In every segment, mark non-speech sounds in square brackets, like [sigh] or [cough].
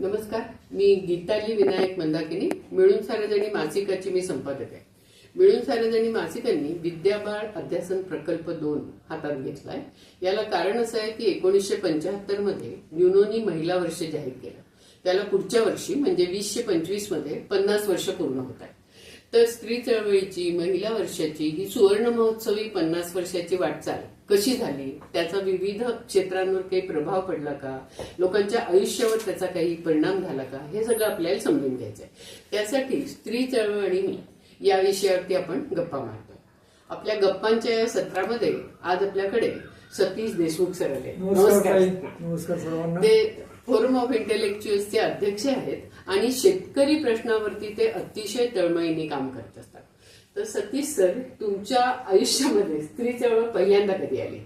नमस्कार मी गीताली विनायक मंदाकिनी. मिळून सारेजणी मासिकाची मी संपादक आहे. मिळून सारेजणी मासिकांनी विद्याबाळ अध्यासन प्रकल्प दोन हातात घेतलाय. याला कारण असं आहे की एकोणीसशे पंच्याहत्तरमध्ये युनोनी महिला वर्ष जाहीर केलं. त्याला पुढच्या वर्षी म्हणजे वीसशे पंचवीसमध्ये पन्नास वर्ष पूर्ण होत आहे तर स्त्री चळवळीची महिला वर्षाची ही सुवर्ण महोत्सवी पन्नास वर्षाची वाटचाल कशी झाली? त्याचा विविध क्षेत्रांवर काही प्रभाव पडला का? लोकांच्या आयुष्यावर त्याचा काही परिणाम झाला का? हे सगळं आपल्याला समजून घ्यायचं आहे त्यासाठी स्त्री चळवळ आणि मी या विषयावरती आपण गप्पा मारतो आपल्या गप्पांच्या या सत्रामध्ये आज आपल्याकडे सतीश देशमुख सर आले. नमस्कार ते फोरम ऑफ इंटेलेक्च्युअल्सचे अध्यक्ष आहेत आणि शेतकरी प्रश्नावरती ते अतिशय तळमळीने काम करत असतात. तर सतीश सर तुमच्या आयुष्यामध्ये स्त्री चळवळ पहिल्यांदा कधी आली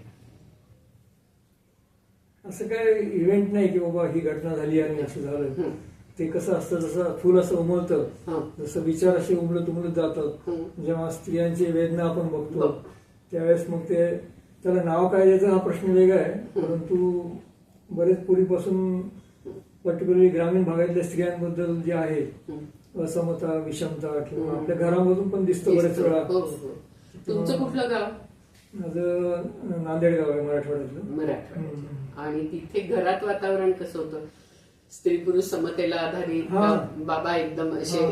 असं काय इव्हेंट नाही की बाबा ही घटना झाली आणि असं झालं ते कसं असतं जसं फुल असं उमलतं. जसं विचार असे उमलत उमलत जातात हं. जेव्हा स्त्रियांची वेदना आपण बघतो बघ. त्यावेळेस मग ते त्याला नाव काय द्यायचं हा प्रश्न वेगळा आहे परंतु बरेच पूर्वीपासून पर्टिक्युलरली ग्रामीण भागातल्या स्त्रियांबद्दल जे आहे. असमता विषमता किंवा आपल्या घरामधून पण दिसतं बरेच वेळा. हो हो तुमचं कुठलं गाव? माझं नांदेड गाव आहे मराठवाड्यातलं. मराठवाडा हं. आणि तिथे घरात वातावरण कसं होतं? स्त्री पुरुष समतेला आधारित हा. बाबा एकदम असे हा.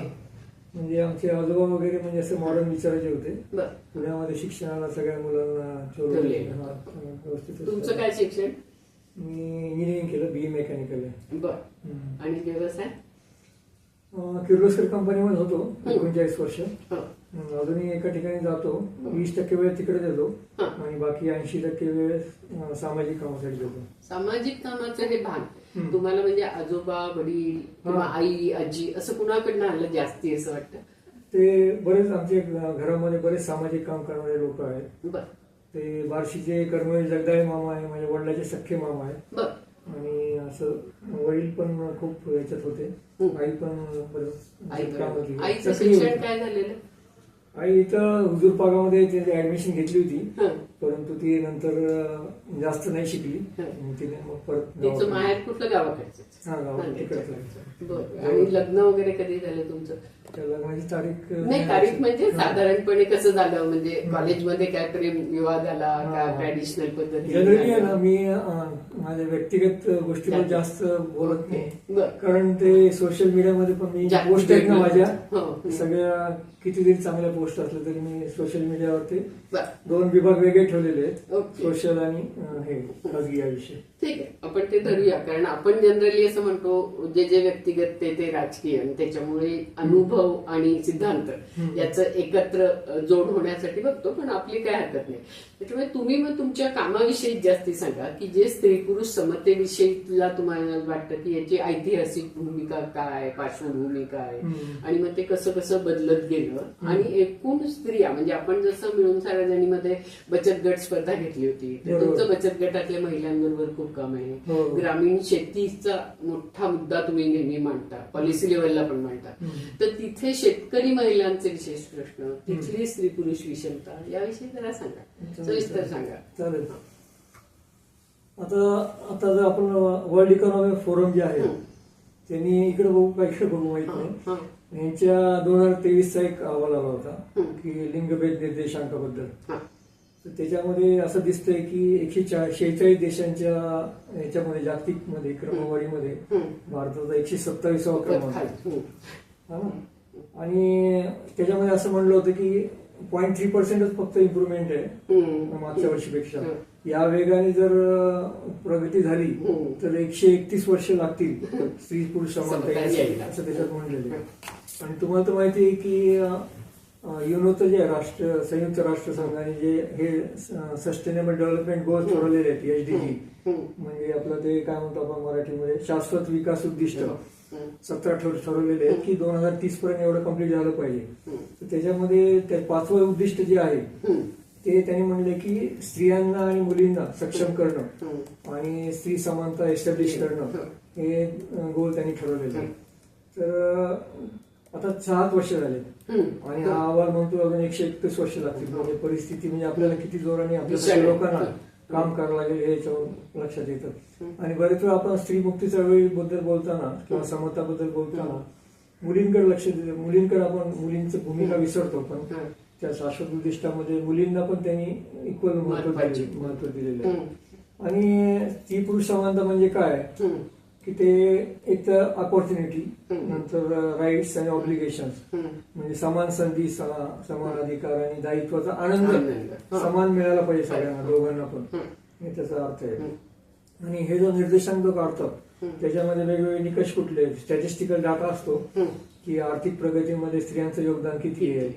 म्हणजे आमचे आजोबा वगैरे म्हणजे असे मॉडर्न विचाराचे होते. पुण्यामध्ये शिक्षणाला सगळ्या मुलांना. हा, तुमचं काय शिक्षण? मी इंजिनिअरिंग केलं बीए मेकॅनिकल आहे. बर. हम्म. आणि व्यवसाय? किर्लोस्कर कंपनीमध्ये होतो एकोणचाळीस वर्ष. अजूनही एका ठिकाणी जातो वीस टक्के वेळ तिकडे देतो. आणि बाकी ऐंशी टक्के वेळ सामाजिक कामासाठी देतो. सामाजिक कामाचं हे भान. तुम्हाला म्हणजे आजोबा वडील किंवा. आई आजी असं कुणाकडनं आलं जास्ती असं वाटतं? ते बरेच आमचे घरामध्ये बरेच सामाजिक काम करणारे लोक आहेत. ते बार्शीचे कर्मवीर जगदाळे मामा आहे माझ्या वडिलाचे सख्खे मामा आहे बर. आणि असं वडील पण खूप याच्यात होते. आई पण आई काम होती. आईचं सक्रिय शिक्षण होती. काय झालेलं? आई इथं हुजूर पागामध्ये तिने ऍडमिशन घेतली होती. परंतु ती नंतर जास्त नाही शिकली. तिने मग परत माहेर कुठलं गावाकडचं? हा, गावाकडे आणि लग्न वगैरे कधी झालं तुमचं? लग्नाची तारीख नाही तारीख म्हणजे हा. साधारणपणे कसं झालं? म्हणजे कॉलेजमध्ये काय प्रेम विवाह झाला का हा. ट्रॅडिशनल पद्धती ना मी माझ्या व्यक्तिगत गोष्टीवर जास्त. बोलत नाही. कारण ते सोशल मीडियामध्ये पण मी पोस्ट आहेत ना माझ्या. हो. सगळ्या कितीतरी चांगल्या पोस्ट असल्या तरी मी सोशल मीडियावरती दोन विभाग वेगळे ठेवलेले आहेत. सोशल आणि हे खाजगी या विषय. ठीक आहे आपण ते धरूया. कारण आपण जनरली असं म्हणतो जे जे व्यक्तिगत ते ते राजकीय. आणि त्याच्यामुळे अनुभव आणि सिद्धांत. याचं एकत्र जोड होण्यासाठी बघतो पण आपली काय हरकत नाही त्याच्यामुळे तुम्ही मग तुमच्या कामाविषयी जास्ती सांगा की जे स्त्री पुरुष समतेविषयी तुला तुम्हाला वाटतं की याची ऐतिहासिक भूमिका काय पार्श्वभूमी काय. आणि मग ते कसं कसं बदलत गेलं आणि एकूण स्त्रिया म्हणजे आपण जसं मिळून सार्वजनिकमध्ये बचत गट स्पर्धा घेतली होती तर. तुमचं बचत गटातल्या महिलांबरोबर खूप काम आहे हो. ग्रामीण शेतीचा मोठा मुद्दा तुम्ही नेहमी मांडता पॉलिसी लेवलला पण मांडता. तर तिथे शेतकरी महिलांचे विशेष प्रश्न तिथली स्त्री पुरुष विषमता याविषयी जरा सांगा सविस्तर सांगा चालेल आता आता जर आपण वर्ल्ड इकॉनॉमिक फोरम जे आहे. त्यांनी इकडे बघू का इकडे बघू माहीत नाही यांच्या दोन हजार तेवीसचा एक अहवाल आला होता. की लिंगभेद निर्देशांकाबद्दल. तर त्याच्यामध्ये असं दिसतंय की एकशे शेहेचाळीस देशांच्या याच्यामध्ये जागतिकमध्ये क्रमवारीमध्ये. भारताचा एकशे सत्तावीसावा क्रमांक? आणि त्याच्यामध्ये असं म्हणलं होतं की पॉईंट थ्री पर्सेंटच फक्त इम्प्रुव्हमेंट आहे. मागच्या वर्षीपेक्षा. या वेगाने जर प्रगती झाली. तर एकशे एकतीस वर्ष लागतील स्त्री पुरुष समानता. असं त्याच्यात म्हणलेलं आहे आणि तुम्हाला तर माहिती आहे की युनोचं जे राष्ट्र संयुक्त राष्ट्र संघाने जे हे सस्टेनेबल डेव्हलपमेंट गोल्स ठरवलेले आहेत एचडीजी हम्म. म्हणजे आपलं ते काय म्हणतो आपण मराठीमध्ये शाश्वत विकास उद्दिष्ट. सतरा ठर ठरवलेले आहेत की दोन हजार तीस पर्यंत एवढं कंप्लीट झालं पाहिजे. तर त्याच्यामध्ये ते पाचवं उद्दिष्ट जे आहे. ते त्यांनी म्हणले की स्त्रियांना आणि मुलींना सक्षम करणं. आणि स्त्री समानता एस्टॅब्लिश करणं हे गोल त्यांनी ठरवलेले आहेत. तर आता सात वर्ष झाले. आणि हा अहवाल म्हणतो अजून एकशे एकतीस वर्ष लागतील म्हणजे परिस्थिती म्हणजे आपल्याला किती जोराने आपल्या आहे. लोकांना काम करावं लागेल हे याच्यावर लक्षात येतं. आणि बरेच वेळा आपण स्त्री मुक्ती चळवळीबद्दल बोलताना किंवा समताबद्दल बोलताना मुलींकडे लक्ष दिलं मुलींकडे आपण मुलींची भूमिका विसरतो पण. त्या शाश्वत उद्दिष्टामध्ये मुलींना पण त्यांनी इक्वल महत्त्व महत्त्व दिलेलं आहे. आणि स्त्री पुरुष समानता म्हणजे काय. की ते एक तर अपॉर्च्युनिटी. नंतर राईट्स आणि ऑब्लिगेशन. म्हणजे समान संधी समान अधिकार आणि दायित्वाचा आनंद. समान मिळायला पाहिजे सगळ्यांना दोघांना पण हं. त्याचा अर्थ आहे. आणि हे जो निर्देशांक काढतात हं. त्याच्यामध्ये वेगवेगळे निकष कुठले स्टॅटिस्टिकल डाटा असतो. की आर्थिक प्रगतीमध्ये स्त्रियांचं योगदान किती आहे.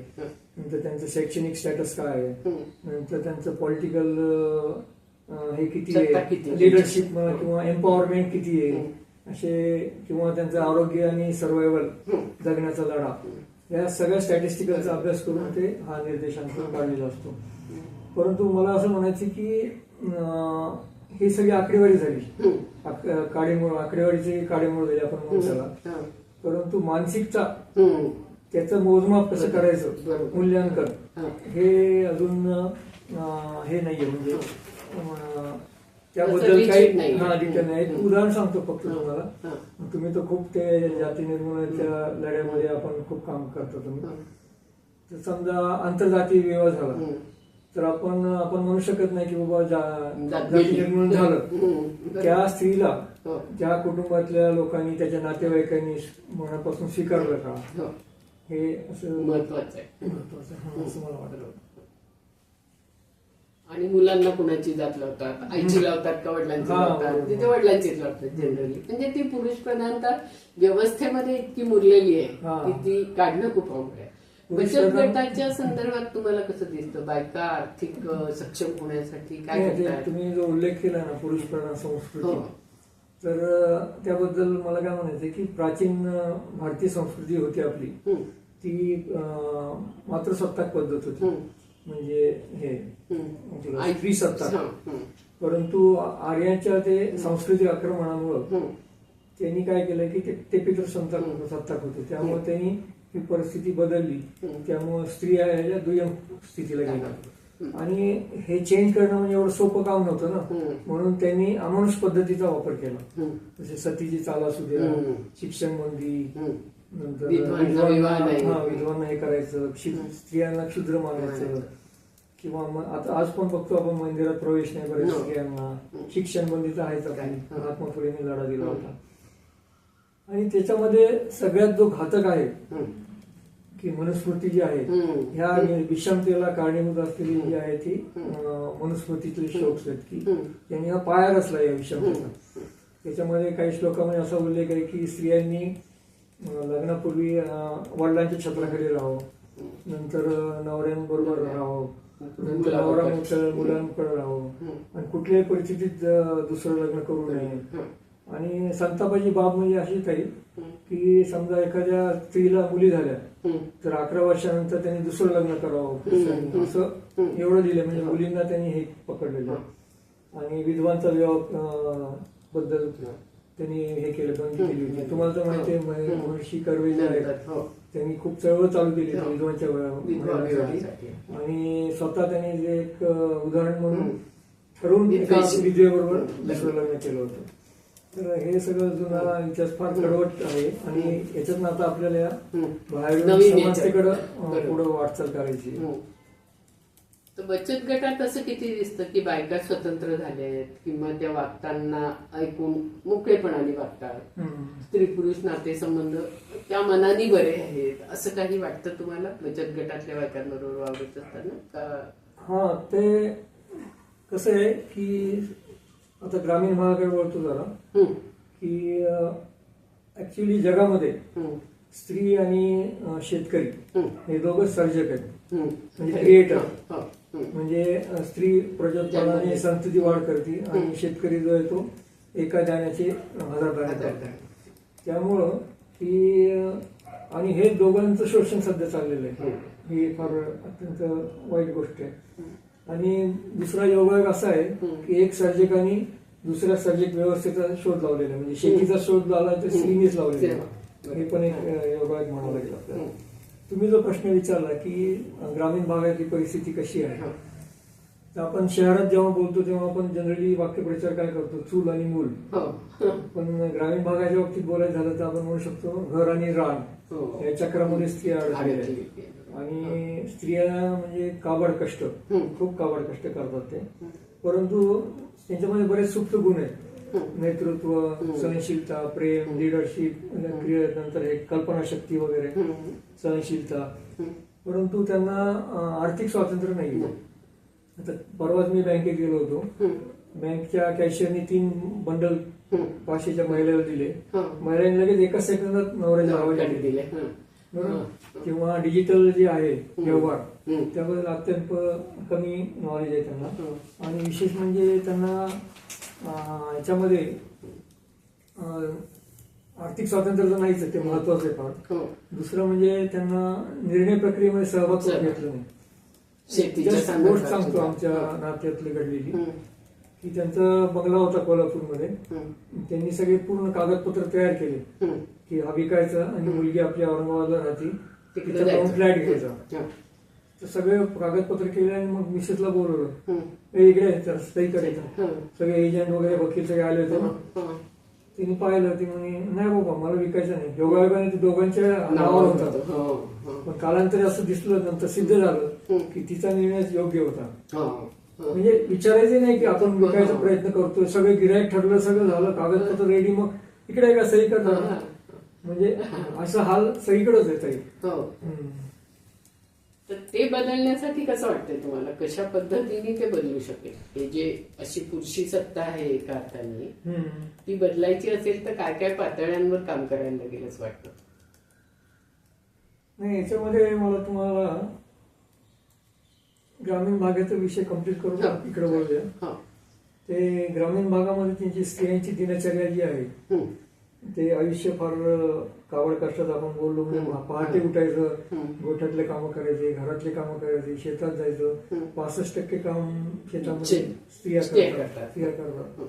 नंतर त्यांचं शैक्षणिक स्टॅटस काय आहे. नंतर त्यांचं पॉलिटिकल हे किती आहे? लिडरशिप किंवा एम्पॉवरमेंट किती आहे हं. असे किंवा त्यांचं आरोग्य आणि सर्वायवल हं. जगण्याचा लढा या सगळ्या स्टॅटिस्टिकलचा अभ्यास करून ते हा निर्देशांक काढलेला असतो परंतु मला असं म्हणायचं की ही सगळी आकडेवारी झाली हं. काडीमोड आकडेवारीची काडीमोड झाली आपण म्हणू त्याला हं. परंतु मानसिकता हं. त्याचं मोजमाप कसं करायचं. मूल्यांकन हं. हे अजून हे नाहीये म्हणजे त्याबद्दल काही. हा डिटेल नाही हं. उदाहरण सांगतो फक्त तुम्हाला. तुम्ही तर खूप ते जाती निर्मूलनाच्या लढ्यामध्ये आपण खूप काम करता तुम्ही. तर समजा आंतरजातीय विवाह झाला. तर आपण आपण म्हणू शकत नाही की बाबा जात. निर्मूलन झालं. त्या स्त्रीला हो. त्या कुटुंबातल्या लोकांनी त्याच्या नातेवाईकांनी मनापासून स्वीकारलं का हो. हे असं महत्वाचं आहे महत्वाचं आहे. असं मला वाटलं आणि मुलांना कुणाची जात लावतात आईची लावतात का वडिलांची हा, लावतात बरोबर. तिथे वडिलांचीच लावतात जनरली म्हणजे ती पुरुष प्रधानता व्यवस्थेमध्ये इतकी मुरलेली आहे हा. की ती काढणं खूप अवघड आहे बचत गटाच्या संदर्भात तुम्हाला कसं दिसतं बायका आर्थिक सक्षम होण्यासाठी काय करतात तुम्ही जो उल्लेख केला ना पुरुष प्रधान संस्कृती हो. तर त्याबद्दल मला काय म्हणायचं की प्राचीन भारतीय संस्कृती होती आपली हं. ती अं, मातृसत्ताक पद्धत होती हं. म्हणजे हे हं. हं. परंतु आर्यांच्या ते सांस्कृतिक आक्रमणामुळं. त्यांनी काय केलं की ते- ते पितृ सत्ताक होते त्यामुळे. त्यांनी ही परिस्थिती बदलली. त्यामुळे स्त्रिया ह्याच्या दुय्यम स्थितीला गेल्या. आणि हे चेंज करणं म्हणजे एवढं सोपं काम नव्हतं ना. म्हणून त्यांनी अमानुष पद्धतीचा वापर केला. जसे सतीची चाल असू हं. शिक्षण हं. नंतर विधवांना नाही. हा, विधवांना हे करायचं क्षि-. स्त्रियांना क्षुद्र मानायचं किंवा मग आता आज पण बघतो आपण मंदिरात प्रवेश नाही हो. स्त्रियांना. शिक्षण बंदीचा आहेच काय? आपण हं. महात्मा फुलेंनी लढा दिला हं. होता आणि त्याच्यामध्ये सगळ्यात जो घातक आहे. की मनुस्मृती जी आहे. ह्या विषमतेला कारणीभूत असलेली जी आहे ती. अं, मनुस्मृतीतले श्लोक आहेत की. त्यांनी हा पाया रचला या विषमतेचा त्याच्यामध्ये काही श्लोकामध्ये असा उल्लेख आहे की स्त्रियांनी लग्नापूर्वी वडिलांच्या छत्राखाली राहावं नंतर नवऱ्यांबरोबर राहावं नंतर नवरा मुलं- मुलांकडे राहावं आणि कुठल्याही परिस्थितीत दुसरं लग्न करू नये. आणि संतापाची बाब म्हणजे अशी काही की समजा एखाद्या स्त्रीला मुली झाल्या तर अकरा वर्षानंतर त्यांनी दुसरं लग्न करावं. असं एवढं दिलं. म्हणजे मुलींना त्यांनी हे पकडलेलं. आणि विधवांचा विवाहबद्दल त्यांनी हे केलं बंदी केली होती तुम्हाला तर माहिती आहे मह- हं. महर्षी कर्वे हो. त्यांनी खूप चळवळ चालू केली होती हो. विधवांच्या विधवा. आणि स्वतः त्यांनी जे एक उदाहरण म्हणून हं. ठरवून हं. दुसरं लग्न केलं होतं तर हे सगळं जुना इतिहास फार कडवट आहे आणि याच्यात आता आपल्याला हं. बाहेर बरोबर. पुढं वाटचाल करायची हं. तर बचत गटात असं किती दिसतं की बायका स्वतंत्र झाल्या आहेत किंवा त्या वागताना ऐकून मोकळेपणाने वागतात. स्त्री पुरुष नातेसंबंध त्या मनाने बरे आहेत असं काही वाटतं तुम्हाला बचत गटातल्या बायकांबरोबर वागत असताना का हा ते कसं आहे की आता ग्रामीण भागाकडे बोलतो जरा. की ऍक्च्युली जगामध्ये. स्त्री आणि शेतकरी हं. दोघं सर्जक आहेत. म्हणजे creator. म्हणजे स्त्री प्रजोत्पादनाने. संतती वाढ करते आणि. शेतकरी जो आहे तो एका दाण्याचे हजार दाणे हजार करतो. दाणे. त्यामुळं की आणि हे दोघांचं शोषण सध्या चाललेलं आहे ही फार अत्यंत वाईट गोष्ट आहे आणि दुसरा योगायोग असा आहे. की एक सर्जकाने दुसऱ्या सर्जक व्यवस्थेचा शोध लावलेला आहे म्हणजे शेतीचा शोध लावला तर. स्त्रीनेच लावलेला हं. आहे. पण एक योगायोग म्हणावं लागेल आपल्याला. तुम्ही जो प्रश्न विचारला की ग्रामीण भागातली परिस्थिती कशी आहे? हं. तर आपण शहरात जेव्हा बोलतो तेव्हा आपण जनरली वाक्यप्रचार काय करतो? चूल आणि मूल. हो. पण ग्रामीण भागाच्या बाबतीत बोलायचं झालं तर आपण म्हणू शकतो घर आणि रान. हो. या चक्रामध्ये स्त्रिया अडकलेल्या. आणि स्त्रिया म्हणजे काबाड कष्ट. खूप काबाड कष्ट करतात ते. परंतु त्यांच्यामध्ये बरेच सुप्त गुण आहेत. नेतृत्व सहनशीलता प्रेम लिडरशिप नंतर हे कल्पनाशक्ती वगैरे. सहनशीलता. परंतु त्यांना आर्थिक स्वातंत्र्य नाही आता परवाच मी बँकेत गेलो होतो. बँकच्या कॅशियरनी तीन बंडल. पाचशेच्या महिलेला दिले हा. महिलांनी लगेच एका सेकंदात नवऱ्याच्या काढून दिले हा. बरोबर किंवा डिजिटल जे आहे व्यवहार. त्याबद्दल अत्यंत कमी नॉलेज आहे त्यांना हा. आणि विशेष म्हणजे त्यांना याच्यामध्ये आर्थिक स्वातंत्र्य तर नाहीच ते महत्वाचं आहे फार हो. दुसरं म्हणजे त्यांना निर्णय प्रक्रियेमध्ये सहभाग. घेतलं नाही गोष्ट सांगतो. आमच्या नात्यातली घडलेली. की त्यांचा बंगला होता कोल्हापूरमध्ये. त्यांनी सगळे पूर्ण कागदपत्र तयार केले. की हा विकायचा आणि मुलगी आपल्या औरंगाबादला राहते तिथं. फ्लॅट घ्यायचा. तर सगळे कागदपत्र केले आणि मग मिसेसला बोलवलं. ए, इकडे तर हा. सगळे एजंट वगैरे वकील सगळे आले होते हा. तिने पाहिलं ती म्हणे नाही बाबा मला विकायचं नाही योगायोगाने ते दोघांच्या नावावर नावावर होता होतं. हो. हो. पण कालांतरी असं दिसलं नंतर सिद्ध झालं. की तिचा निर्णय योग्य होता हो. हो. म्हणजे विचारायचं नाही की आपण विकायचा हा. प्रयत्न करतोय सगळे गिरायक ठरलं सगळं झालं कागदपत्र रेडी मग इकडे का हा. म्हणजे असा हाल सगळीकडेच आहे ताई हो. तर ते बदलण्यासाठी कसं वाटतंय तुम्हाला कशा पद्धतीने ते बदलू शकेल हे जे अशी पुरुषी सत्ता आहे एका अर्थाने. ती बदलायची असेल तर काय काय पातळ्यांवर काम करायला लागेल असं वाटतं नाही याच्यामध्ये मला तुम्हाला ग्रामीण भागाचा विषय कंप्लीट करून. इकडे बोलूया. ते ग्रामीण भागामध्ये त्यांची स्त्रियांची दिनचर्या जी आहे. ते आयुष्य फार कावड कष्टात आपण बोललो म्हणजे. पहाटे उठायचं. गोठ्यातले कामं करायचे घरातले कामं करायचे शेतात जायचं. पासष्ट टक्के काम शेतामध्ये स्त्रिया करतात. स्त्रिया करतात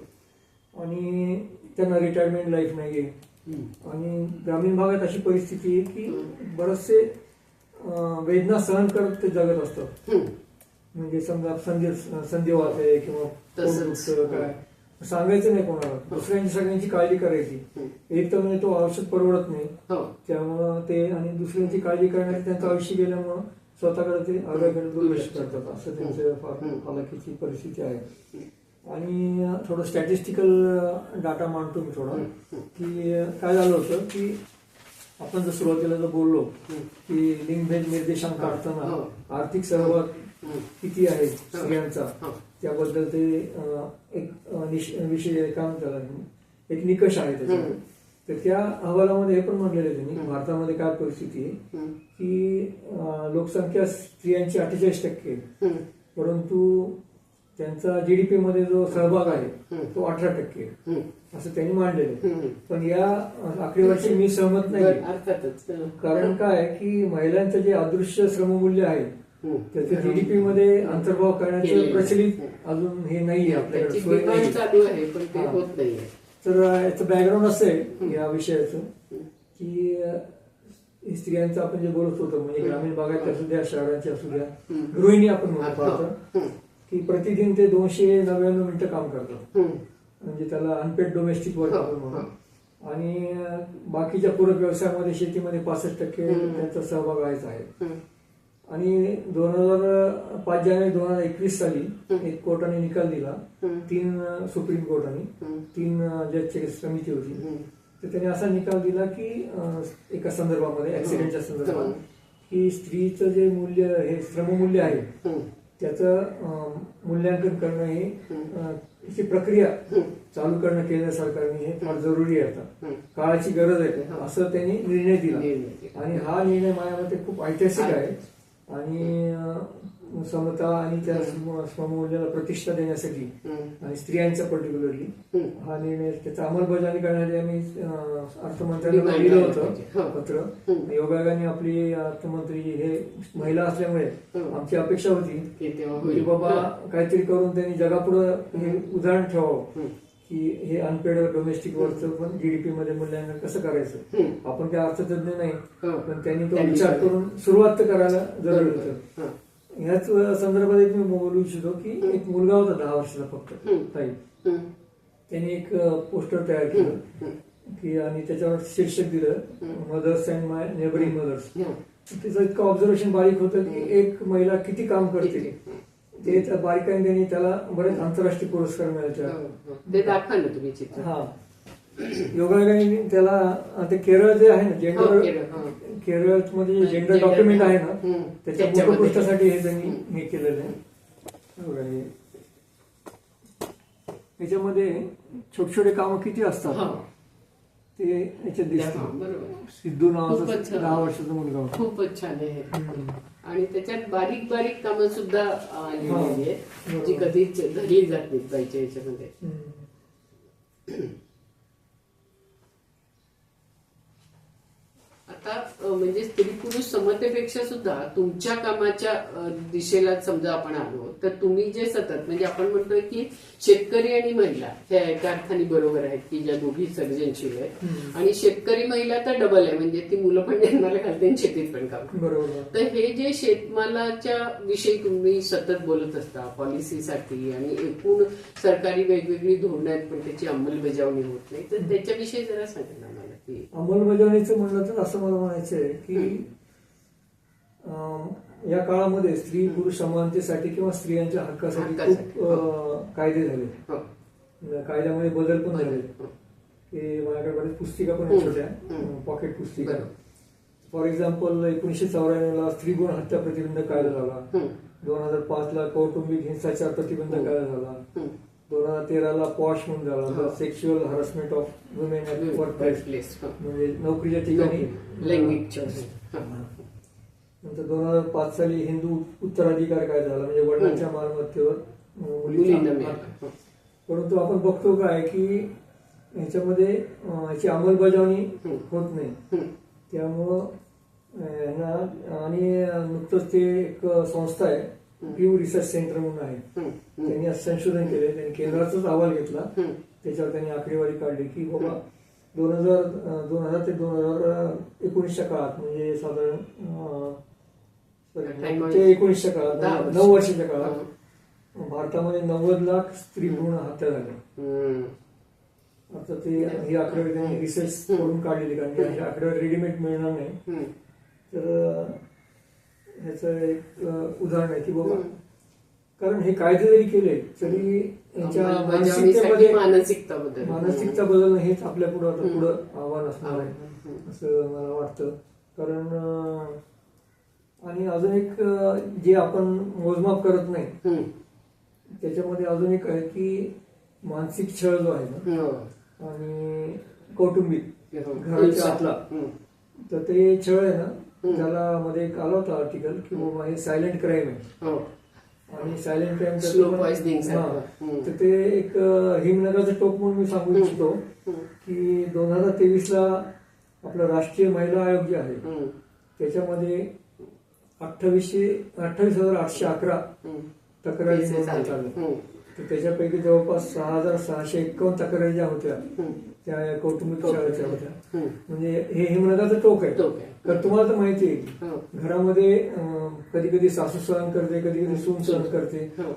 आणि त्यांना रिटायरमेंट लाईफ नाहीये. आणि ग्रामीण भागात अशी परिस्थिती आहे की बरेचसे वेदना सहन करत ते जगत असतात. म्हणजे समजा संधी संधिवात आहे किंवा काय सांगायचं नाही कोणाला. दुसऱ्यांची सगळ्यांची काळजी करायची. एक तर म्हणजे तो औषध परवडत नाही. हो. त्यामुळं ते आणि दुसऱ्यांची काळजी करण्यात त्यांचं आयुष्य गेल्यामुळं स्वतःकडे ते आरोग्याकडे दुर्लक्ष करतात. असं त्यांचं फार परिस्थिती आहे. आणि थोडं स्टॅटिस्टिकल डाटा मांडतो मी थोडा. की काय झालं होतं की आपण जर सुरुवातीला जर बोललो की लिंगभेद निर्देशांक हो. काढताना आर्थिक सहभाग. किती आहे स्त्रियांचा हो. त्याबद्दल ते एक विषय काय म्हणतात एक निकष आहे त्याच्यामध्ये. तर त्या अहवालामध्ये हे पण म्हटलेलं आहे त्यांनी भारतामध्ये काय परिस्थिती आहे. की लोकसंख्या स्त्रियांची अठ्ठेचाळीस टक्के. परंतु त्यांचा जीडीपी मध्ये जो सहभाग आहे. तो अठरा टक्के. असं त्यांनी मांडलेलं. पण या आकडेवारीशी मी सहमत नाही कारण काय की महिलांचं जे अदृश्य श्रममूल्य आहे. त्याचे जीडीपी मध्ये अंतर्भाव करण्याचं. प्रचलित अजून हे आपल्याकडे सोय नाही चालू आहे पण ते हा. होत नाहीये तर याचं बॅकग्राऊंड असं आहे या विषयाचं की हे स्त्रियांचं आपण जे बोलत होतो म्हणजे ग्रामीण भागात असू द्या शहरांची असू द्या. गृहिणी आपण म्हणतो हा. की प्रतिदिन ते दोनशे नव्याण्णव मिनिटं काम करतात. म्हणजे त्याला अनपेड डोमेस्टिक वर्क हो, आपण म्हणू आणि अं, बाकीच्या पूरक व्यवसायामध्ये शेतीमध्ये पासष्ट टक्के. त्यांचा सहभाग आहेच आहे. आणि दोन हजार पाच जानेवारी दोन हजार एकवीस साली एक कोर्टाने निकाल दिला. तीन सुप्रीम कोर्टाने. तीन जजची समिती होती. तर त्याने असा निकाल दिला की एका संदर्भामध्ये ऍक्सिडेंटच्या संदर्भात. की स्त्रीचं जे मूल्य हे श्रममूल्य आहे. त्याचं मूल्यांकन करणं ही प्रक्रिया. चालू करणं केंद्र सरकारने हे फार जरुरी आहे आता. काळाची गरज आहे. असं त्यांनी निर्णय दिला. आणि हा निर्णय माझ्या मते खूप ऐतिहासिक आहे आणि समता आणि त्या श्रममूल्याला प्रतिष्ठा देण्यासाठी. आणि स्त्रियांचा पर्टिक्युलरली. हा निर्णय त्याचा अंमलबजावणी करण्यासाठी आम्ही अर्थमंत्र्यांना लिहिलं. होतं हो. पत्र. योगायोगाने आपली अर्थमंत्री हे महिला असल्यामुळे हो. आमची अपेक्षा होती की. बाबा काहीतरी करून त्यांनी जगापुढं हे उदाहरण ठेवावं. की हे अनपेड डोमेस्टिक वर्कचं पण जीडीपी मध्ये मूल्यांकन कसं करायचं. आपण काय अर्थतज्ञ नाही. पण त्यांनी तो विचार. करून सुरुवात तर करायला जरुरी होतं. ह्याच संदर्भात एक मी बोलू इच्छितो की एक मुलगा होता दहा वर्षाचा फक्त. ताई. त्यांनी एक पोस्टर तयार केलं. की आणि त्याच्यावर शीर्षक दिलं mothers and my neighbouring mothers. तिचं इतकं ऑब्झर्वेशन बारीक होतं की एक महिला किती काम करते? ते त्या बारीकाईने त्यांनी त्याला बरेच आंतरराष्ट्रीय पुरस्कार मिळाले हो, हो. ते दाखवा ना तुम्ही चित्र हा योगायोगाने त्याला ते केरळ जे आहे ना जेंडर केरळ, हो. केरळमध्ये जे जेंडर डॉक्युमेंट आहे ना. त्याच्या. मुखपृष्ठासाठी हे त्यांनी हे केलेलं आहे हे. याच्यामध्ये छोटे छोटे कामं किती असतात. ते याच्यात दिसतं बरोबर सिद्धू नावाचा. दहा वर्षाचा मुलगा खूपच छान आहे. आणि त्याच्यात बारीक बारीक कामं सुद्धा लिहिलेली आहेत बरोबर. जी कधीच धरली जात नाहीत बाईच्या याच्यामध्ये हम्म. आता म्हणजे स्त्री पुरुष समतेपेक्षा सुद्धा तुमच्या कामाच्या दिशेला समजा आपण आलो तर तुम्ही जे सतत म्हणजे आपण म्हणतोय की शेतकरी आणि महिला ह्या एका अर्थाने बरोबर आहेत की ज्या दोघी सर्जनशील आहेत. आणि शेतकरी महिला तर डबल आहे म्हणजे ती मुलं पण जन्माला घालते आणि शेतीत पण काम. बरोबर तर हे जे शेतमालाच्या विषयी तुम्ही सतत बोलत असता पॉलिसीसाठी आणि एकूण सरकारी वेगवेगळी धोरणं आहेत पण त्याची अंमलबजावणी होत नाही तर त्याच्याविषयी जरा सांगा अंमलबजावणीचं म्हणलं तर असं मला म्हणायचं आहे की या काळामध्ये स्त्री पुरुष समानतेसाठी किंवा स्त्रियांच्या हक्कासाठी. खूप कायदे झाले हो. कायद्यामध्ये बदल पण झाले हो. की माझ्याकडे पुस्तिका पण हम्म. पॉकेट पुस्तिका. फॉर एक्झाम्पल एकोणीसशे चौऱ्याण्णवला स्त्री गुण हत्या प्रतिबंध कायदा झाला. दोन हजार पाच ला कौटुंबिक हिंसाचार प्रतिबंध हम्म. कायदा झाला तेराला पॉश म्हणून हो. झाला sexual harassment of women workplace. हो. म्हणजे नोकरीच्या ठिकाणी लैंगिक. हा. नंतर दोन हजार पाच साली हिंदू उत्तराधिकार कायदा झाला म्हणजे वडिलांच्या मालमत्तेवर मुलींना मिळालं. हक्क. हो. परंतु आपण बघतो काय की ह्याच्यामध्ये अं, याची अंमलबजावणी. होत नाही. त्यामुळं आणि नुकतंच ते एक संस्था आहे. प्यू रिसर्च सेंटर म्हणून आहे. त्यांनी असं संशोधन केले त्यांनी केंद्राचाच अहवाल घेतला. त्याच्यावर त्यांनी आकडेवारी काढली की बाबा दोन हजार दोन हजार ते दोन हजार एकोणीसच्या काळात म्हणजे साधारण एकोणीसच्या काळात. नऊ वर्षाच्या काळात. भारतामध्ये नव्वद लाख स्त्री भ्रूण हत्या झाल्या. आता ते ही आकडेवारी त्यांनी रिसर्च करून काढलेली कारण आकडेवारी रेडीमेड मिळणार नाही. तर ह्याचं एक उदाहरण आहे की बाबा. कारण हे कायदे जरी केले तरी याच्या मानसिकतेमध्ये मानसिकता बदल मानसिकता बदलणं हेच आपल्या पुढे आता. पुढं आव्हान असणार आहे. असं मला वाटतं कारण आणि अजून एक जे आपण मोजमाप करत नाही. त्याच्यामध्ये अजून एक आहे की मानसिक छळ जो आहे ना हो. आणि कौटुंबिक हो. घराच्या. तर ते छळ आहे ना. त्याला मध्ये एक आलं होतं आर्टिकल की बाबा हे सायलेंट क्राईम आहे हो. आणि सायलेंट क्राईम. हम्म. तर ते एक हिमनगरचं टोक म्हणून मी सांगू. इच्छितो. की दोन हजार तेवीस ला आपलं राष्ट्रीय महिला आयोग जे आहे. त्याच्यामध्ये अठ्ठावीसशे अठ्ठावीस हजार आठशे अकरा. तक्रारी. तर त्याच्यापैकी जवळपास सहा हजार सहाशे एकावन्न तक्रारी ज्या होत्या. त्या कौटुंबिक शाळेच्या होत्या. म्हणजे हे हिमनगाचं टोक आहे टोक आहे. तर तुम्हाला तर माहिती आहे की हो. घरामध्ये कधी कधी सासू सहन करते कधी कधी सून सहन करते हो.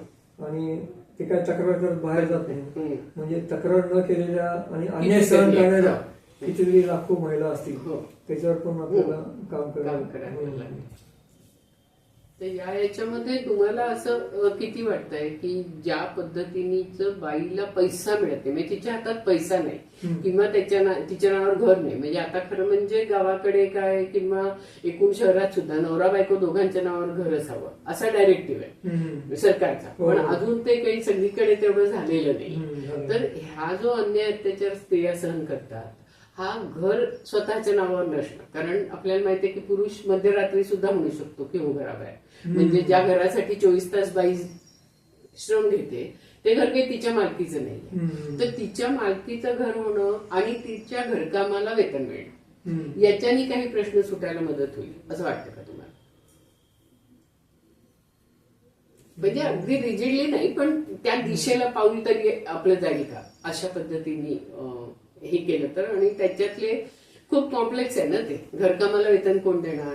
आणि ते काय तक्रार करत बाहेर जात नाही. म्हणजे तक्रार न केलेल्या आणि अन्याय सहन करणाऱ्या हा. कितीतरी लाखो महिला असतील. त्याच्यावर पण आपल्याला काम करायला. लागेल. तर या याच्यामध्ये तुम्हाला असं किती वाटतंय की ज्या पद्धतीने बाईला पैसा मिळते म्हणजे तिच्या हातात पैसा नाही. किंवा त्याच्या ना- तिच्या नावावर घर नाही म्हणजे आता खरं म्हणजे गावाकडे काय किंवा एकूण शहरात सुद्धा नवरा बायको दोघांच्या नावावर घर असावं असा डायरेक्टिव्ह आहे. सरकारचा हो. पण अजून ते काही सगळीकडे तेवढं झालेलं नाही. तर हा जो अन्याय अत्याचार स्त्रिया सहन करतात हा घर स्वतःच्या नावावर नसणं कारण आपल्याला माहितीये की पुरुष मध्यरात्री सुद्धा म्हणू शकतो की हो घराबाहेर म्हणजे ज्या घरासाठी चोवीस तास बाई श्रम घेते ते घर काही तिच्या मालकीचं नाही. तर तिच्या मालकीचं घर होणं आणि तिच्या घरकामाला वेतन मिळणं. याच्यानी काही प्रश्न सुटायला मदत होईल असं वाटतं का तुम्हाला? म्हणजे अगदी रिजिडली नाही पण त्या दिशेला पाऊल तरी आपलं जाईल का? अशा पद्धतीने हे केलं तर. आणि त्याच्यातले खूप कॉम्प्लेक्स आहे ना ते. घरकामाला वेतन कोण देणार.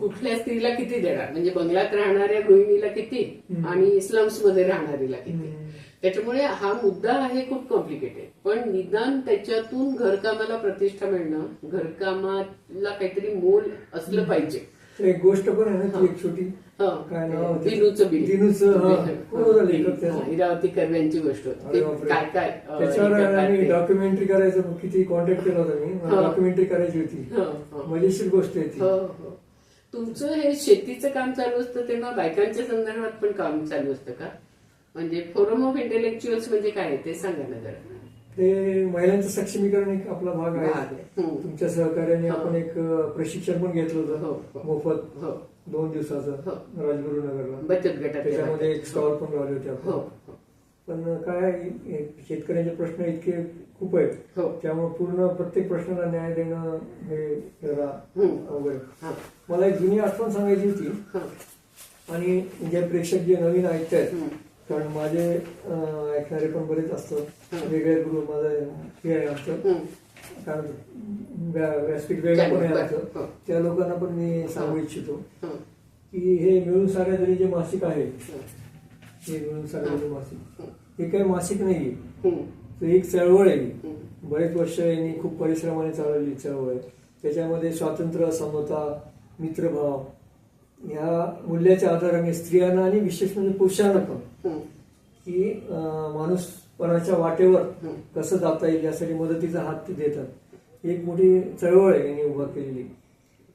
कुठल्या स्त्रीला किती देणार? म्हणजे बंगल्यात राहणाऱ्या गृहिणीला किती? आणि स्लम्समध्ये राहणारीला किती. त्याच्यामुळे हा मुद्दा आहे खूप कॉम्प्लिकेटेड पण निदान त्याच्यातून घरकामाला प्रतिष्ठा मिळणं घरकामाला काहीतरी मोल असलं पाहिजे. एक गोष्ट पण आहे ना ती एक छोटी हं. काय नाव? दिनूचं बिल दिनूचं, हा. हं. हं, इरावती कर्व्यांची गोष्ट होती. काय काय त्याच्यावर हे आम्ही. डॉक्युमेंटरी करायचं किती कॉन्टॅक्ट केला होता मी हा. डॉक्युमेंटरी करायची होती हं, हं. मजेशीर गोष्ट आहे ती हो हो तुमचं हे शेतीचं काम चालू असतं तेव्हा बायकांच्या संदर्भात पण काम चालू असतं का म्हणजे फोरम ऑफ इंटेलेक्च्युअल्स म्हणजे काय ते सांगा ना जरा ते महिलांचं सक्षमीकरण एक आपला भाग आहे. तुमच्या सहकार्याने हा. आपण एक प्रशिक्षण पण घेतलं होतं हो. मोफत हो दोन दिवसाचं. राजगुरू नगरला बचत त्याच्यामध्ये एक. स्टॉल पण लावले होते आपण. पण काय शेतकऱ्यांचे प्रश्न इतके खूप आहेत त्यामुळे पूर्ण प्रत्येक प्रश्नाला न्याय देणं हे जरा. अवघड मला एक जुनी आठवण सांगायची होती. आणि जे प्रेक्षक जे नवीन ऐकतायत हम्म. कारण माझे ऐकणारे पण बरेच असतात. वेगळे ग्रुप माझं हे हम्म. कारण व्या- व्यासपीठ वेगळं पण हो. त्या लोकांना पण मी सांगू इच्छितो. की हे मिळून साऱ्या जरी जे मासिक आहे हं. मिळून साऱ्या जरी मासिक हं. काही मासिक नाही. ते एक चळवळ आहे. बरेच वर्ष यांनी खूप परिश्रमाने चालवली चळवळ आहे त्याच्यामध्ये स्वातंत्र्य समता मित्रभाव ह्या मूल्याच्या आधाराने स्त्रियांना आणि विशेष म्हणजे पुरुषांना पण. की माणूसपणाच्या वाटेवर. कसं जाता येईल यासाठी मदतीचा हात ते देतात एक मोठी चळवळ आहे यांनी उभा केलेली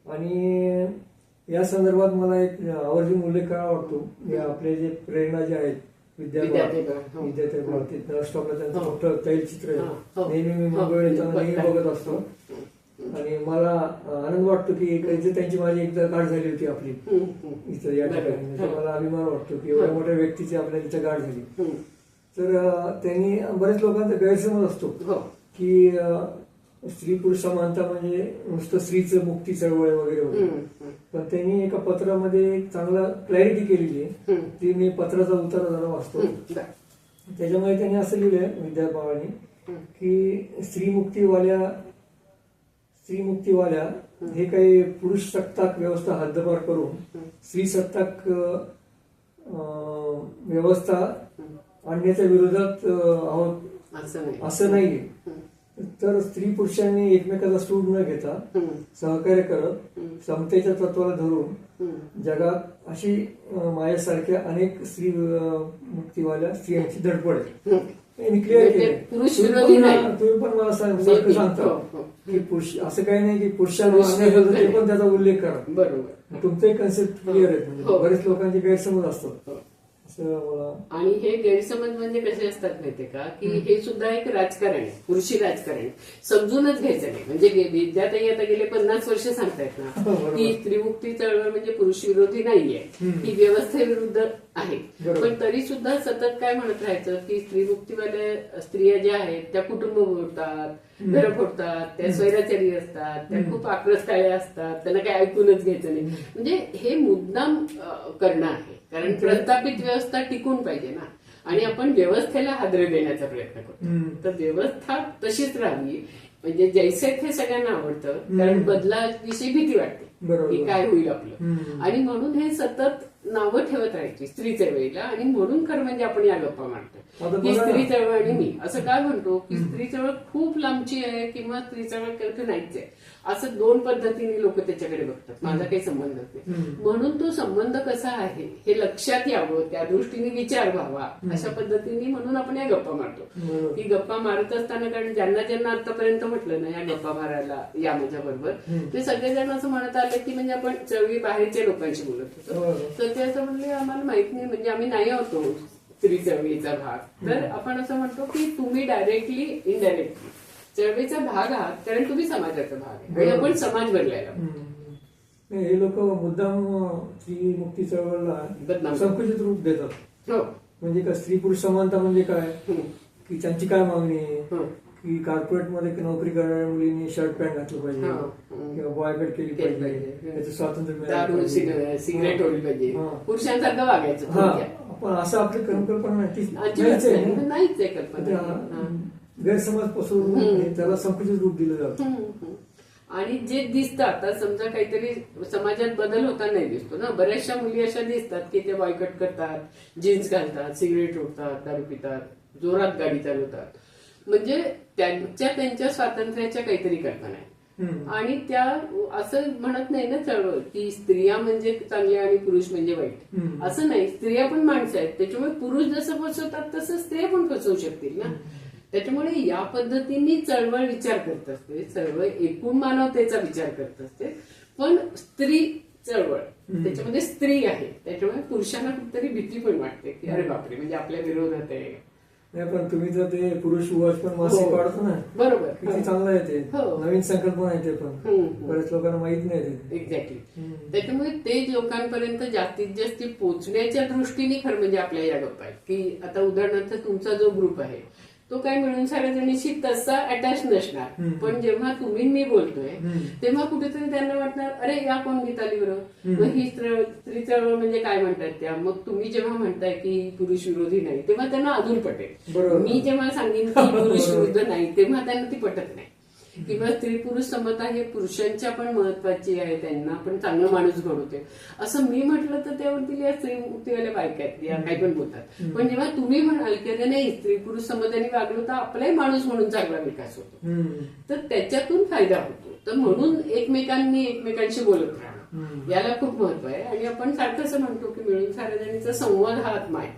आणि या संदर्भात मला एक आवर्जून उल्लेख करावा वाटतो आपले जे प्रेरणा जे आहेत विद्यार्थी विद्यार्थी बळ, हो. त्यांचं हो. मोठं तैलचित्र आहे हो. नेहमी मी. मुंबईला येताना नेहमी बघताय. बघत असतो आणि मला आनंद वाटतो की त्यांची माझी एकदा गाठ झाली होती आपली. इथं या. ठिकाणी तर मला अभिमान वाटतो की एवढ्या मोठ्या व्यक्तीची आपल्या इथं गाठ झाली. तर त्यांनी बरेच लोकांचा गैरसमज असतो हो की स्त्री पुरुष समानता म्हणजे नुसतं स्त्रीचं मुक्ती चळवळ वगैरे वगैरे. पण त्यांनी एका पत्रामध्ये एक चांगला क्लॅरिटी केलेली आहे. ती मी पत्राचा उतारा जरा वाचतो. बरं. त्याच्यामध्ये त्यांनी असं लिहिलंय विद्याभावानी. की स्त्रीमुक्तीवाल्या स्त्रीमुक्तीवाल्या हे काही पुरुष सत्ताक व्यवस्था हद्दपार करून. स्त्री सत्ताक व्यवस्था. आणण्याच्या विरोधात आहोत असं नाही असं नाहीये. तर स्त्री पुरुषांनी एकमेकाचा सूड न घेता. सहकार्य करत. समतेच्या तत्वाला धरून. जगात अशी माझ्यासारख्या अनेक स्त्री मुक्तीवाल्या स्त्रियांची धडपड आहे हं. त्यांनी क्लिअर म्हणजे केलं तुम्ही पण नाही. मला- नाही, नाही. सांगता हो, हो. की पुरुष असं काही नाही की पुरुषांना ते पण त्याचा उल्लेख करा बरोबर तुमचे कन्सेप्ट क्लिअर आहेत म्हणजे हो. बरेच लोकांचे गैरसमज असतात आणि हे गैरसमज म्हणजे कसे असतात माहितीये का? की हे सुद्धा एक राजकारण आहे पुरुषी राजकारण. समजूनच घ्यायचं नाही. म्हणजे विद्याताई आता गेले पन्नास वर्ष सांगतायत ना बरोबर. की स्त्रीमुक्ती चळवळ म्हणजे पुरुष विरोधी नाहीये. ही व्यवस्थेविरुद्ध आहे. पण तरी सुद्धा सतत काय म्हणत राहायचं की स्त्रीमुक्तीवाल्या स्त्रिया ज्या आहेत त्या कुटुंब मोडतात घर फोडतात त्या स्वैराचारी असतात त्या खूप आक्रस्ताळ्या असतात त्यांना काय ऐकूनच घ्यायचं नाही. म्हणजे हे मुद्दाम करणं आहे. कारण प्रस्थापित व्यवस्था टिकून पाहिजे ना आणि आपण व्यवस्थेला हादरे देण्याचा प्रयत्न करतो. तर व्यवस्था तशीच राहावी म्हणजे जैसे हे सगळ्यांना आवडतं कारण बदलाविषयी भीती वाटते बरोबर. की काय होईल आपलं. आणि म्हणून हे सतत नावं ठेवत राहायची स्त्री चळवळीला आणि म्हणून खरं म्हणजे आपण या गप्पा मारतो की. स्त्री चळवळ आणि मी असं काय म्हणतो? की स्त्री चळवळ खूप लांबची आहे किंवा स्त्री चळवळ करते नाहीच आहे. असं दोन पद्धतीने लोक त्याच्याकडे बघतात. माझा काही संबंधच नाही. म्हणून तो संबंध कसा आहे हे लक्षात यावं त्या दृष्टीने विचार व्हावा अशा पद्धतीने म्हणून आपण या गप्पा मारतो. ही गप्पा मारत असताना कारण ज्यांना ज्यांना आतापर्यंत म्हटलं ना या गप्पा मारायला या माझ्या बरोबर. ते सगळेजण असं म्हणत आले की म्हणजे आपण चळवी बाहेरच्या लोकांशी बोलत होतो. तर ते असं म्हणले आम्हाला माहीत नाही. म्हणजे आम्ही नाही होतो स्त्री चळवळीचा भाग. तर आपण असं म्हणतो की तुम्ही डायरेक्टली इनडायरेक्टली चळवळीचा भाग आहात कारण तुम्ही समाजाचा भाग आहे. आणि आपण समाज. नाही, हे लोक मुद्दाम स्त्री मुक्ती चळवळला. संकुचित रूप देतात. हो. म्हणजे का स्त्री पुरुष समानता म्हणजे काय. की त्यांची काय मागणी आहे. की कॉर्पोरेटमध्ये नोकरी करणाऱ्या मुलींनी शर्ट पॅन्ट घातलं पाहिजे. किंवा बॉयकट केली केली पाहिजे. त्याचं स्वातंत्र्य सिगरेट. ओढली पाहिजे. पुरुषांसारखं वागायचं. पण असं आपली कल्पना नाहीच आहे कल्पना हा. गैरसमज पसरून. त्याला संकुचित रूप दिलं जातं. आणि जे दिसतं आता समजा काहीतरी समाजात बदल होताना नाही दिसतो ना बऱ्याचशा मुली अशा दिसतात की ते बॉयकट करतात जीन्स घालतात सिगरेट ओढतात दारू पितात जोरात गाडी चालवतात म्हणजे त्यांच्या त्यांच्या स्वातंत्र्याच्या काहीतरी कल्पना आहे. आणि त्या असं म्हणत नाही ना चळवळ की स्त्रिया म्हणजे चांगल्या आणि पुरुष म्हणजे वाईट. असं नाही. स्त्रिया पण माणसं आहेत. त्याच्यामुळे पुरुष जसं फसवतात तसं स्त्रिया पण फसवू शकतील ना. त्याच्यामुळे या पद्धतीने चळवळ विचार करत असते. चळवळ एकूण मानवतेचा विचार करत असते. पण स्त्री चळवळ. त्याच्यामध्ये स्त्री आहे. त्याच्यामुळे पुरुषांना कुठतरी भीती पण वाटते की अरे बापरे म्हणजे आपल्या विरोधात आहे. नाही पण तुम्ही तर ते पुरुष वच पण मासिक हो. काढतो ना बरोबर किती चांगलं आहे ते हो. नवीन संकल्पना आहे ते पण. बऱ्याच लोकांना माहीत नाही ते एक्झॅक्टली. त्याच्यामुळे ते लोकांपर्यंत जास्तीत जास्त पोहोचण्याच्या दृष्टीने खरं म्हणजे आपल्या या गप्पा आहेत की आता उदाहरणार्थ तुमचा जो ग्रुप आहे तो काय मिळून साऱ्या जणीशी तसा अटॅच नसणार. पण जेव्हा तुम्ही मी बोलतोय. तेव्हा कुठेतरी त्यांना वाटणार अरे या कोण गीताली बरं. मग ही स्त्र- चळवळ म्हणजे काय म्हणतात त्या मग तुम्ही जेव्हा म्हणताय की पुरुष विरोधी नाही तेव्हा त्यांना अजून पटेल. मी जेव्हा सांगेन की [laughs] पुरुष विरुद्ध नाही तेव्हा त्यांना ती पटत नाही किंवा स्त्री पुरुष समता हे पुरुषांच्या पण महत्वाची आहे त्यांना पण चांगलं माणूस घडवते. असं मी म्हटलं तर त्यावरती या स्त्री मुक्तीवाल्या बायका आहेत या काही पण बोलतात. पण जेव्हा तुम्ही म्हणाल की अरे नाही स्त्री पुरुष समताने वागलो तर आपलाही माणूस म्हणून चांगला विकास होतो. तर त्याच्यातून फायदा होतो. तर म्हणून एकमेकांनी एकमेकांशी बोलत राहणं. याला खूप महत्त्व आहे. आणि आपण सारखं असं म्हणतो की मिळून साऱ्या जणीचा संवाद हा आत्मा आहे.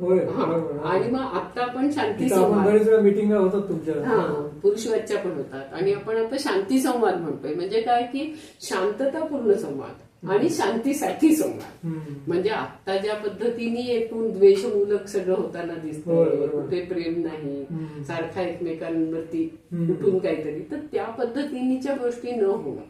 आणि मग आता आपण शांती संवाद. मिटिंग होतात तुमच्या. हा पुरुष वाच्या पण होतात. आणि आपण आता शांती संवाद म्हणतोय. म्हणजे काय की शांततापूर्ण संवाद आणि शांतीसाठी संवाद. म्हणजे आता ज्या पद्धतीने एकूण द्वेषमूलक सगळं होताना बरोबर. कुठे प्रेम नाही. सारखा एकमेकांवरती. उठून काहीतरी. तर त्या पद्धतीनीच्या गोष्टी न होणं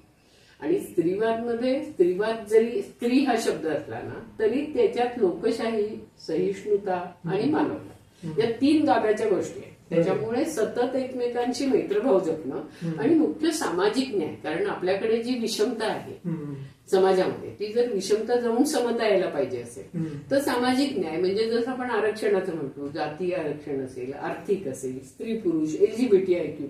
आणि स्त्रीवादमध्ये स्त्रीवाद जरी स्त्री हा शब्द असला ना तरी त्याच्यात लोकशाही सहिष्णुता आणि मानवता. या तीन गाभ्याच्या गोष्टी आहेत. त्याच्यामुळे सतत एकमेकांशी मैत्रभाव जपणं आणि मुख्य सामाजिक न्याय कारण आपल्याकडे जी विषमता आहे. समाजामध्ये ती जर विषमता जाऊन समता यायला पाहिजे असेल. तर सामाजिक न्याय म्हणजे जसं आपण आरक्षणाचं म्हणतो जातीय आरक्षण असेल आर्थिक असेल स्त्री पुरुष एलजीबीटी क्यू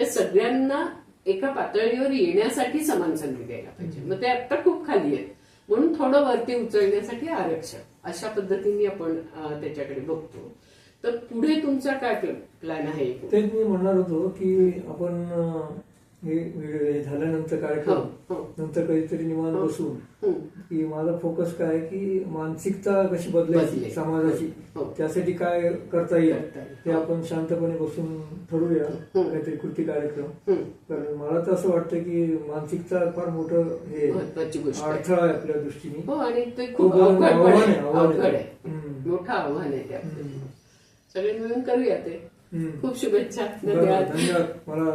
या सगळ्यांना एका पातळीवर येण्यासाठी समान संधी द्यायला पाहिजे. मग ते आता खूप खाली आहेत. म्हणून थोडं वरती उचलण्यासाठी आरक्षण. अशा पद्धतीने आपण त्याच्याकडे बघतो. तर पुढे तुमचा काय प्लॅन आहे? तेच मी म्हणणार होतो की आपण हे व्हिडिओ हे झाल्यानंतर हो, कार्यक्रम हो. नंतर कधीतरी निवांत हो. बसून हं. की माझा फोकस काय की मानसिकता कशी. बदलायची समाजाची हो. त्यासाठी काय करता येईल. ते आपण शांतपणे बसून ठरवूया हं. काहीतरी कृती कार्यक्रम हं. कारण मला तर असं वाटतं की मानसिकता फार मोठं हे. अडथळा आहे आपल्या दृष्टीने हो खूप आव्हान आहे. मोठं आव्हान आहे. सगळे मिळून करूया ते. खूप शुभेच्छा. धन्यवाद. धन्यवाद. मला.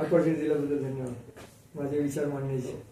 ऑपॉर्च्युनिटी दिल्याबद्दल धन्यवाद. माझे विचार मांडण्याचे.